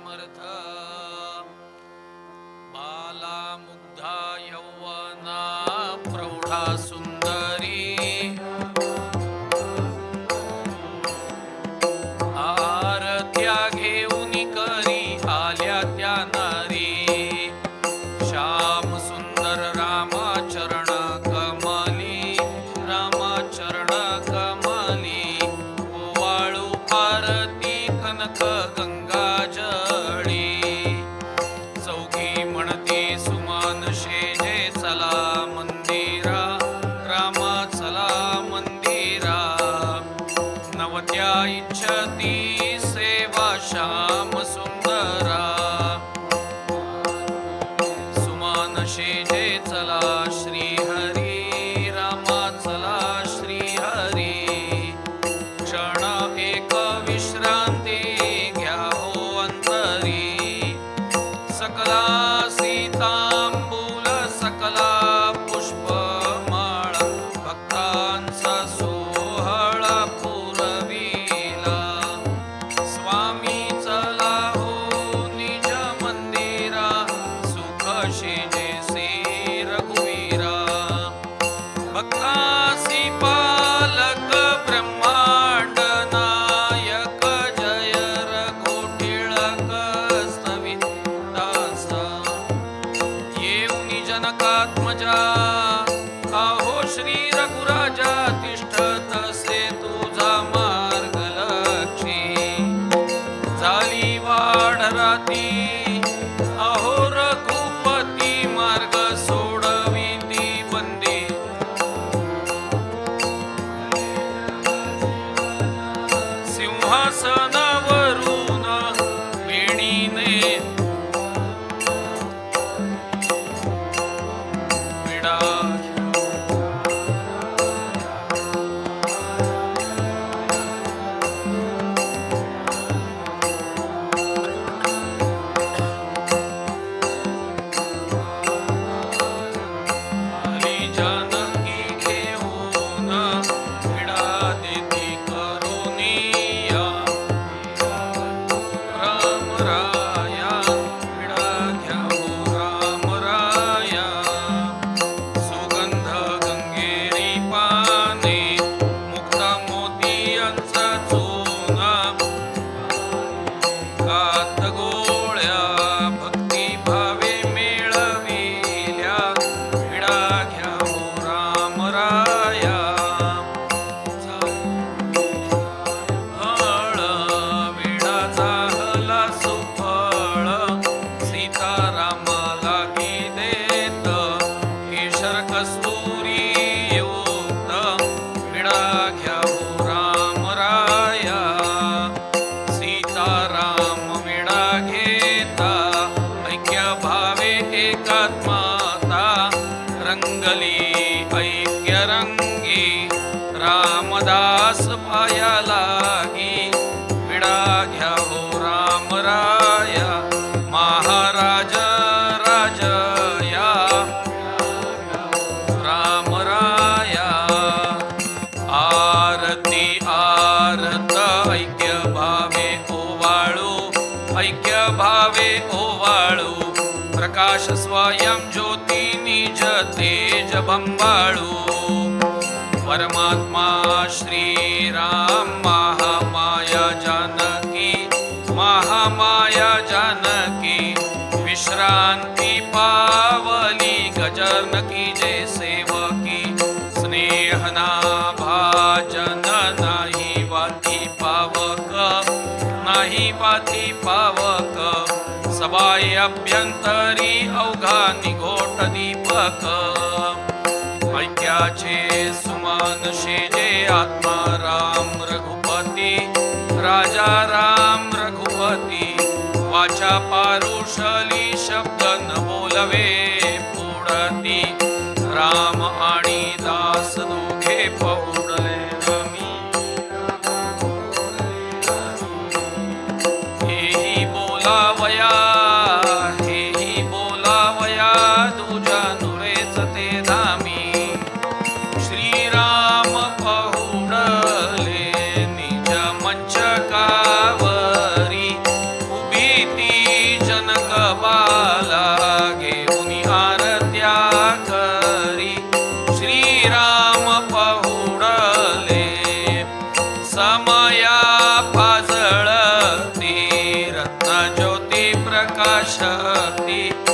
समर्थ रामदास पाया लागी. विडा घ्या हो राम राया. महाराज राज या राम राया. आरती आरत ऐक्य भावे ओवाळू. ऐक्य भावे ओवाळू. प्रकाश स्वयं ज्योती निज तेज बंबाळू परमात्मा श्रीराम महामाया जानकी महामाया जानकी विश्रांती पावली गजनकी जय सेवकी स्नेहना भाजन नाही वाती पावक नाही वाती पावक सबाई अभ्यंतरी अवघा निघोट दीपक. ऐक्याचे सुमन शेजे आत्मा राम रघुपती राजा राम रघुपती वाचा पारुषली शब्द न बोलवे पुढती राम आणि दास दोघे पौडले बोलावया माया फाजळती रत्नज्योती प्रकाशती.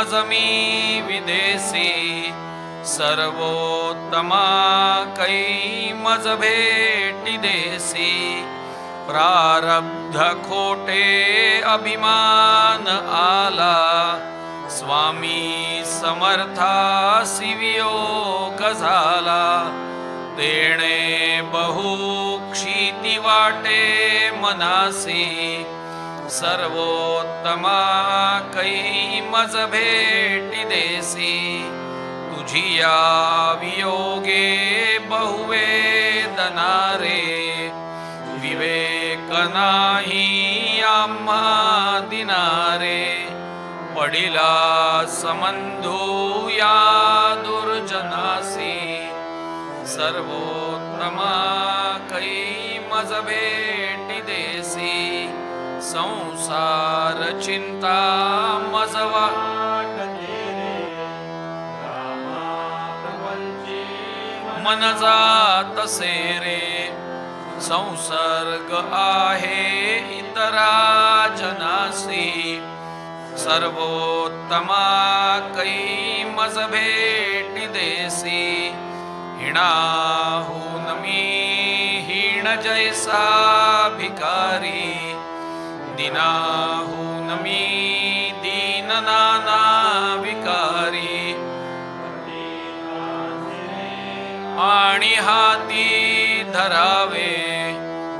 मजमी मी सर्वोत्तमा कै मज भेटी देसी प्रारब्ध खोटे अभिमान आला। स्वामी समर्था वियोग झाला। तेणे बहु क्षिती वाटे मनासी। सर्वोत्तमा कै मज भेटी देसी तुझी वियोगे बहुवेदना रे विवेक नाही आम्हा दिनारे। पडिला समंधू या दुर्जनासी। सर्वोत्तमा कै मज भेटी देसी संसार चिंता मजवा. मन जात रे संसर्ग आहे इतरा जनासी. सर्वोत्तमा कै मज भेटी देसी. हिणाहून मी हीण जैसा भिकारी. दिनाहून मी दीन नाना विकारी आणि हाती धरावे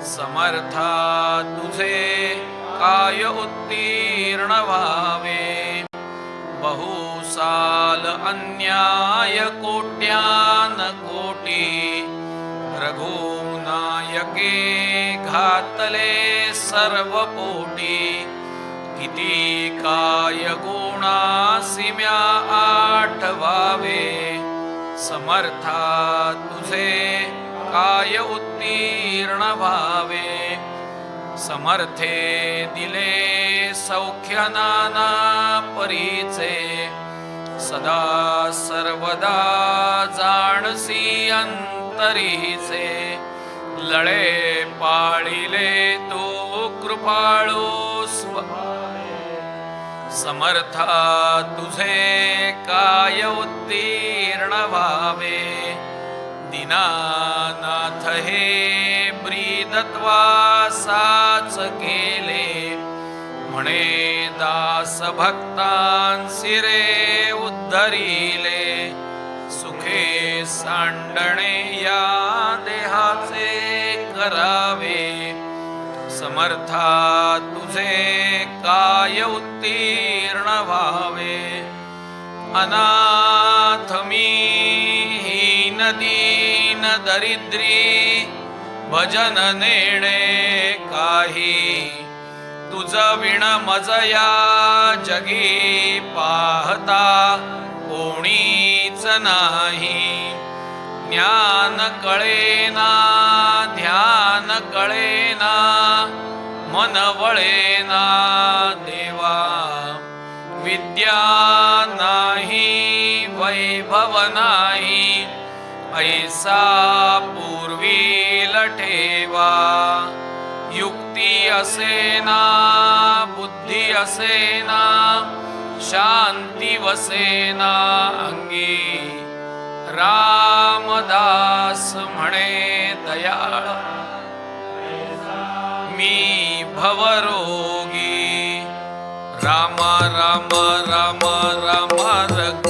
समर्था तुझे काय उत्तीर्ण व्हावे. बहुसाल अन्याय कोट्यान कोटी रघुनायके घातले सर्व पोटी किती काय गुणासिम्या आठवावे. समर्था तुझे काय उत्तीर्ण व्हावे. समर्थे दिले सौख्य नाना परीचे. सदा सर्वदा जाणसी अंतरीचे. लळे पाळिले तो कृपाळू स्व समर्था तुझे काय उत्तीर्ण व्हावे। दीनानाथ हे ब्रीदत्वासाच केले। म्हणे दास भक्तांसी रे उद्धरिले। सुखे सांडणे या देहाचे करावे. समर्था तुझे काय उत्तीर्ण व्हावे. अनाथ मी हीन दीन दरिद्री भजन नेणे काही. तुझ विण मजया जगी पाहता कोणीच नाही. ज्ञान कळेना ध्यान कळेना मन वळेना देवा. विद्या नाही वैभव नाही ऐसा पूर्वी लठेवा. युक्ती असेना बुद्धी असेना शांती वसेना अंगी रामदास म्हणे दयाळ मी भवरोगी. राम राम राम राम रघुनंदना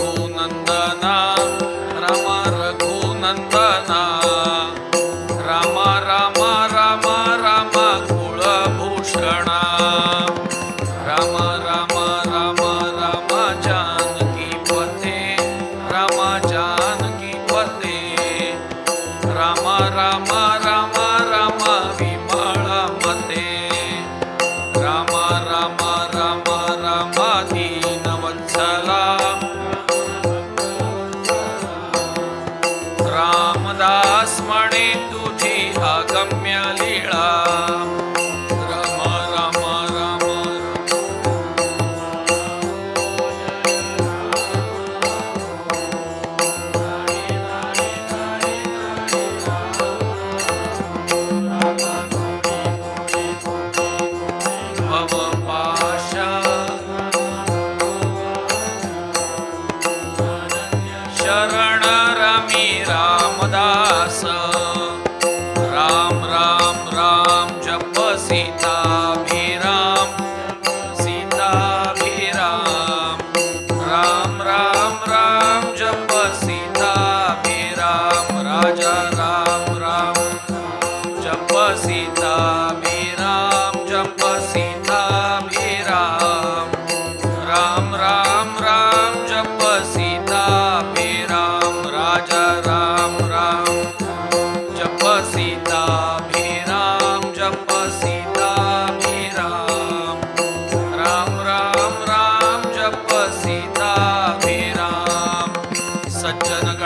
राम राम जप सीताभिराम जप सीताभिराम राम। राम राम जप सीताभिराम राजा राम राम। जप सीता मे राम जप सीता सीताभिराम राम। राम राम जप सीता सज्जन गण निवास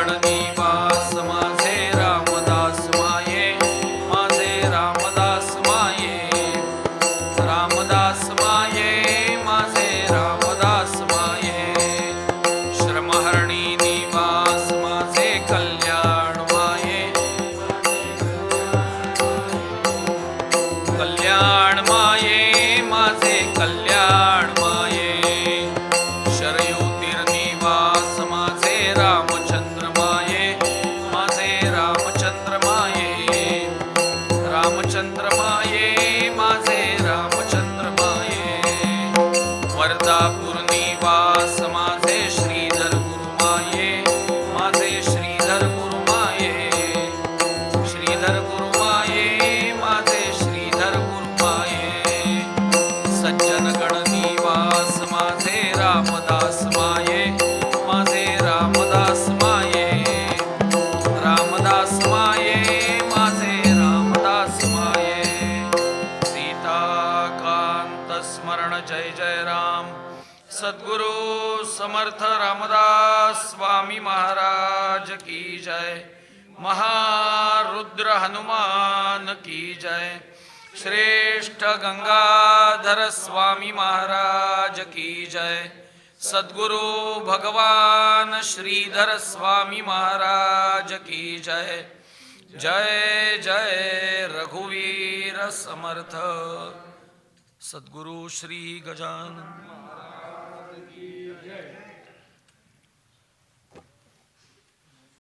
समर्थ रामदास स्वामी महाराज की जय। महारुद्र हनुमान की जय। श्रेष्ठ गंगाधर स्वामी महाराज की जय। सद्गुरु भगवान श्रीधर स्वामी महाराज की जय। जय जय रघुवीर समर्थ। सद्गुरु श्री गजानन।